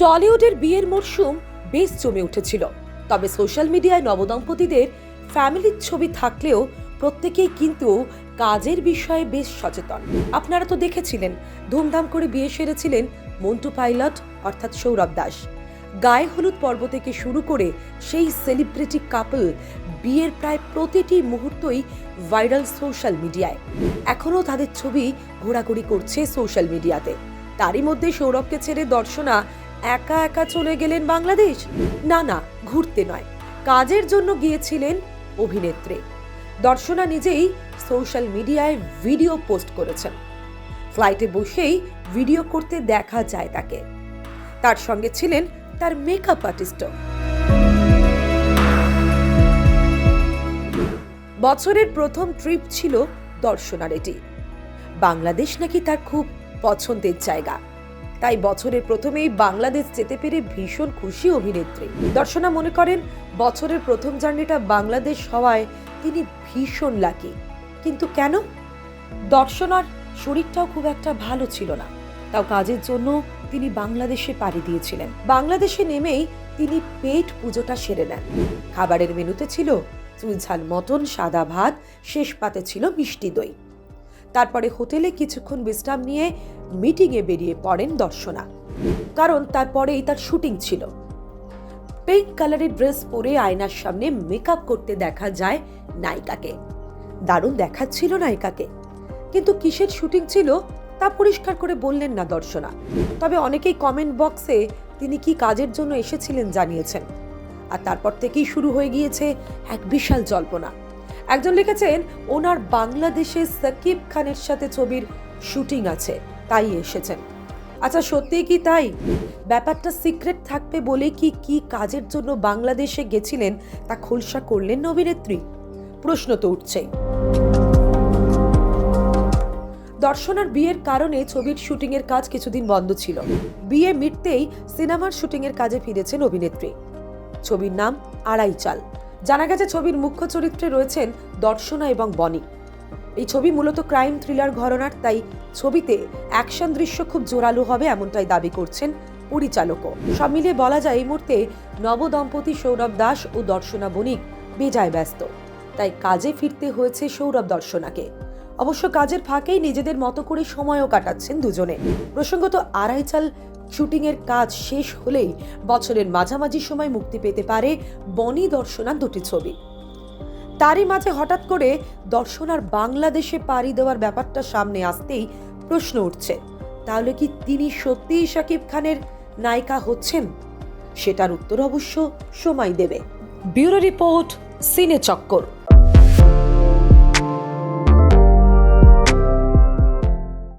টলিউডের বিয়ের মরশুম বেশ জমে উঠেছিল। তবে সোশ্যাল মিডিয়ায় নবদম্পতিদের ফ্যামিলির ছবি থাকলেও প্রত্যেকেই কিন্তু কাজের বিষয়ে বেশ সচেতন। আপনারা তো দেখেছিলেন, ধুমধাম করে বিয়ে সেরেছিলেন মন্টু পাইলট, অর্থাৎ সৌরভ দাস। গায়ে হলুদ পর্ব থেকে শুরু করে সেই সেলিব্রিটি কাপল বিয়ের প্রায় প্রতিটি মুহূর্তই ভাইরাল সোশ্যাল মিডিয়ায়। এখনও তাদের ছবি ঘোরাঘুরি করছে সোশ্যাল মিডিয়াতে। তারই মধ্যে সৌরভকে ছেড়ে দর্শনা একা একা চলে গেলেন বাংলাদেশ? না না, ঘুরতে নয়। কাজের জন্য গিয়েছিলেন অভিনেত্রী। দর্শনা নিজেই সোশ্যাল মিডিয়ায় ভিডিও পোস্ট করেছেন। ফ্লাইটে বসেই ভিডিও করতে দেখা যায় তাকে। তার সঙ্গে ছিলেন তার মেকআপ আর্টিস্টও বছরের প্রথম ট্রিপ ছিল দর্শনার এটি। বাংলাদেশ নাকি তার খুব পছন্দের জায়গা। তাই বছরের প্রথমেই বাংলাদেশ যেতে পেরে ভীষণ খুশি অভিনেত্রী। দর্শনা মনে করেন, বছরের প্রথম জার্নিটা বাংলাদেশ হওয়ায় তিনি ভীষণ লাকি কিন্তু কেন? দর্শনার শরীরটাও খুব একটা ভালো ছিল না। তাও কাজের জন্য তিনি বাংলাদেশে পাড়ি দিয়েছিলেন। বাংলাদেশে নেমেই তিনি পেট পুজোটা সেরে নেন। খাবারের মেনুতে ছিল চুলঝাল মটন, সাদা ভাত, শেষ পাতে ছিল মিষ্টি দই। তারপরে হোটেলে কিছুক্ষণ বিশ্রাম নিয়ে মিটিংয়ে বেরিয়ে পড়েন দর্শনা। কারণ তারপরেই তার শুটিং ছিল। পিঙ্ক কালারের ড্রেস পরে আয়নার সামনে মেকআপ করতে দেখা যায় নায়িকাকে। দারুণ দেখাচ্ছিল নায়িকাকে। কিন্তু কিসের শুটিং ছিল তা পরিষ্কার করে বললেন না দর্শনা। তবে অনেকেই কমেন্ট বক্সে তিনি কি কাজের জন্য এসেছিলেন জানিয়েছেন। আর তারপর থেকেই শুরু হয়ে গিয়েছে এক বিশাল জল্পনা। একজন লিখেছেন, ওনার বাংলাদেশে সাকিব খানের সাথে ছবির শুটিং আছে, তাই এসেছেন। আচ্ছা সত্যিই কি তাই? ব্যাপারটা সিক্রেট থাকবে বলে কি কি কাজের জন্য বাংলাদেশে গেছিলেন, তা খোলসা করলেন অভিনেত্রী? প্রশ্ন তো উঠছেই। দর্শনার বিয়ের কারণে ছবির শুটিংয়ের কাজ কিছুদিন বন্ধ ছিল। বিয়ে মিটতেই সিনেমার শুটিংয়ের কাজে ফিরেছেন অভিনেত্রী। ছবির নাম আড়াই চাল। জানা গেছে ছবির মুখ্য চরিত্রে রয়েছেন দর্শনা এবং বনি। এই ছবি মূলত ক্রাইম থ্রিলার ঘরনার, তাই ছবিতে অ্যাকশন দৃশ্য খুব জোরালো হবে এমনটাই দাবি করছেন পরিচালকও সব মিলিয়ে বলা যায়, এই মুহূর্তে নবদম্পতি সৌরভ দাস ও দর্শনা বণিক বেজায় ব্যস্ত। তাই কাজে ফিরতে হয়েছে সৌরভ দর্শনাকে। অবশ্য কাজের ফাঁকেই নিজেদের মতো করে সময়ও কাটাচ্ছেন দুজনে। প্রসঙ্গত আড়াই চাল শুটিংয়ের কাজ শেষ হলেই বছরের মাঝামাঝি সময় মুক্তি পেতে পারে বনি দর্শনার দুটি ছবি। তারই মাঝে হঠাৎ করে দর্শনার বাংলাদেশে পাড়ি দেওয়ার ব্যাপারটা সামনে আসতেই প্রশ্ন উঠছে, তাহলে কি তিনি সত্যিই শাকিব খানের নায়িকা হচ্ছেন? সেটার উত্তর অবশ্য সময় দেবে। ব্যুরো রিপোর্ট, সিনে চক্কর।